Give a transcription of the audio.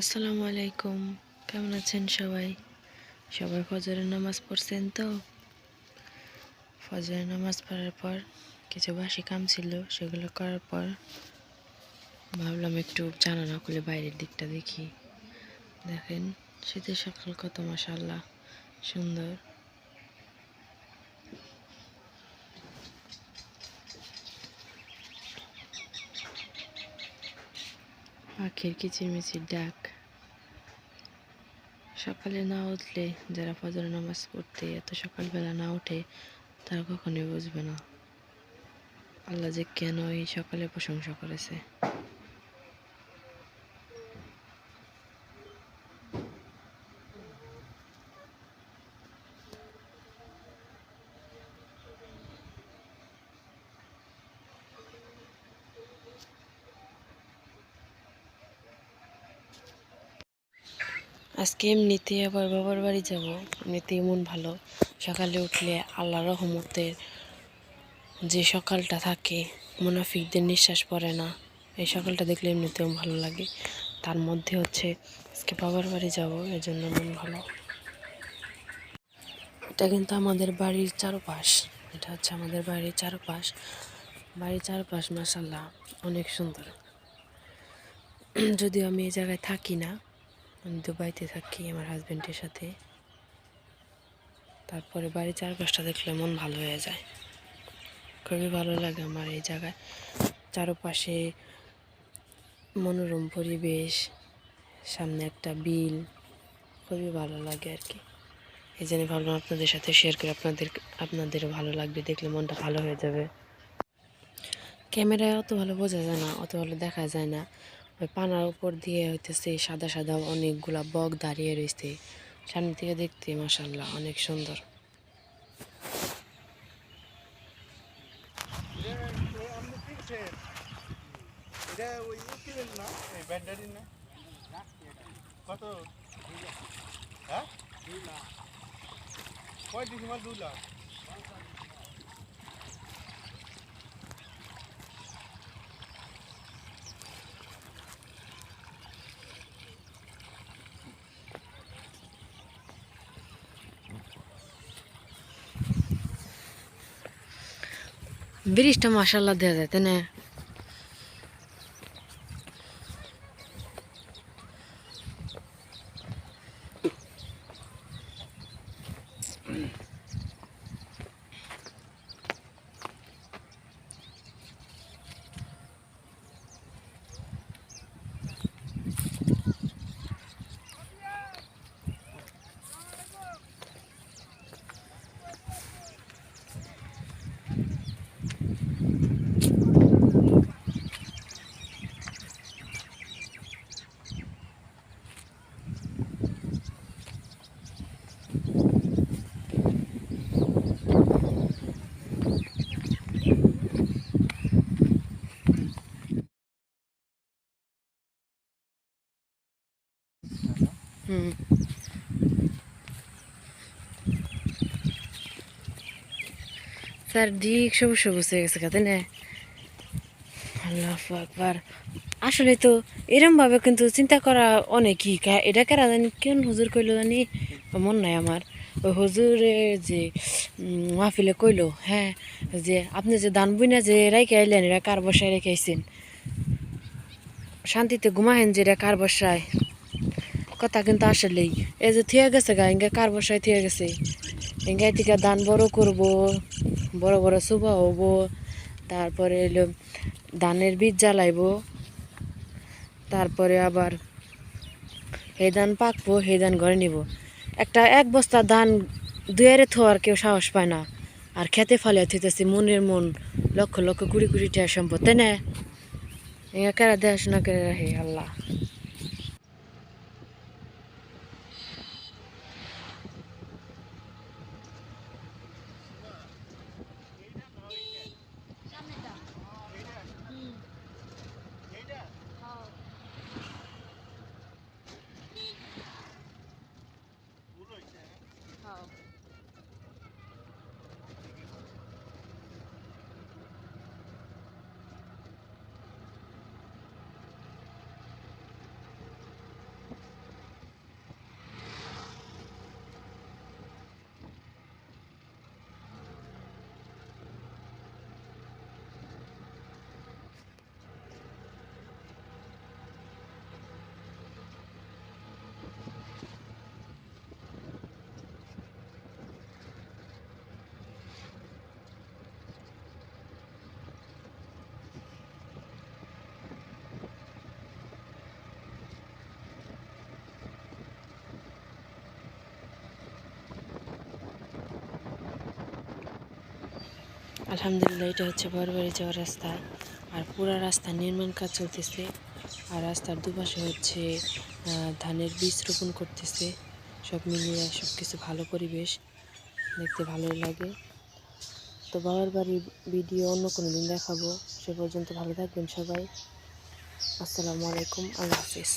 আসসালামু আলাইকুম। কেমন আছেন সবাই? সবাই ফজরের নামাজ পড়ছেন তো? ফজরের নামাজ পড়ার পর কিছু বাসি কাম ছিল, সেগুলো করার পর ভাবলাম একটু জানানা খুলে বাইরের দিকটা দেখি। দেখেন, শীতের সকাল কত মাসাল্লাহ সুন্দর। পাখির কিচিরমিচির ডাক। সকালে না উঠলে যারা ফজর নামাজ পড়তে এত সকালবেলা না উঠে, তারা কখনোই বুঝবে না। আল্লাহ যে কেন এই সকালে প্রশংসা করেছে। আজকে এমনিতে আবার বাবার বাড়ি যাব। এমনিতে মন ভালো। সকালে উঠলে আল্লাহ রহমতের যে সকালটা থাকে, মুনাফিকদের নিঃশ্বাস পড়ে না। এই সকালটা দেখলে এমনিতেও ভালো লাগে। তার মধ্যে হচ্ছে, আজকে বাবার বাড়ি যাব এর জন্য মন ভালো। এটা কিন্তু আমাদের বাড়ির চারপাশ। এটা হচ্ছে আমাদের বাড়ির চারপাশ। বাড়ির চারপাশ মাসাল্লাহ অনেক সুন্দর। যদিও আমি এই জায়গায় থাকি না আমি দুবাইতে থাকি আমার হাজব্যান্ডের সাথে। তারপরে বাড়ির চারপাশটা দেখলে মন ভালো হয়ে যায়। খুবই ভালো লাগে আমার এই জায়গায়। চারপাশে মনোরম পরিবেশ, সামনে একটা বিল, খুবই ভালো লাগে আর কি। এই জন্য ভাবলাম আপনাদের সাথে শেয়ার করে আপনাদের, আপনাদেরও ভালো লাগবে, দেখলে মনটা ভালো হয়ে যাবে। ক্যামেরায় অত ভালো বোঝা যায় না, অত ভালো দেখা যায় না। পানার উপর দিয়ে হইতেছে সাদা সাদা অনেকগুলা বক দাঁড়িয়ে রয়েছে সামনে থেকে দেখতে মাসাল্লাহ অনেক সুন্দর। কত? হ্যাঁ? কয় ডিসেম্বর দুই লাখ? ব্রিজটা মাসাল্লাহ দেওয়া যায় তাই না? চারদিক সবুজ সবুজ হয়ে গেছে তাই না? আল্লাহ একবার। আসলে তো এরম ভাবে কিন্তু চিন্তা করা অনেকই এটা কেরা জানি কেন হুজুর কইলো জানি? মন নাই আমার। ওই হুজুরে যে মাহফিলে কইলো হ্যাঁ যে আপনি যে দান বুইনা যে রাইকে আইলেন, এরা কার বসায় রেখে আইছেন? শান্তিতে ঘুমাহেন যে এরা কার বসায়? কথা কিন্তু আসলেই। এই যে থিয়ে গেছে গা ইঙ্গা কার বসায় থিয়ে গেছে। ইঙ্গা থেকে দান বড় করব, বড় বড় শুভা হব, তারপরে এলো ধানের বীজ জ্বালাইবো, তারপরে আবার হে ধান পাকবো হে ধান ঘরে নিব। একটা এক বস্তা ধান দুয়ারে থোয়ার কেউ সাহস পায় না। আর খেতে ফালিয়া থইতেছে মনের মন, লক্ষ লক্ষ কুড়ি কুড়ি টাকা সম্পদ, তাই না? এঙ্গা কেরা দেখাশোনা করে রাখে আল্লাহ। আলহামদুলিল্লাহ, এটা হচ্ছে বড় বাড়ি যাওয়ার রাস্তা। আর পুরা রাস্তা নির্মাণ কাজ চলতেছে। আর রাস্তার দুপাশে হচ্ছে ধানের বীজ রোপণ করতেছে। সব মিলিয়ে সব কিছু ভালো পরিবেশ। দেখতে ভালোই লাগে। তো বাবার বাড়ির ভিডিও অন্য কোনো দিন দেখাবো। সে পর্যন্ত ভালো থাকবেন সবাই। আসসালামু আলাইকুম। আল্লাহ হাফিজ।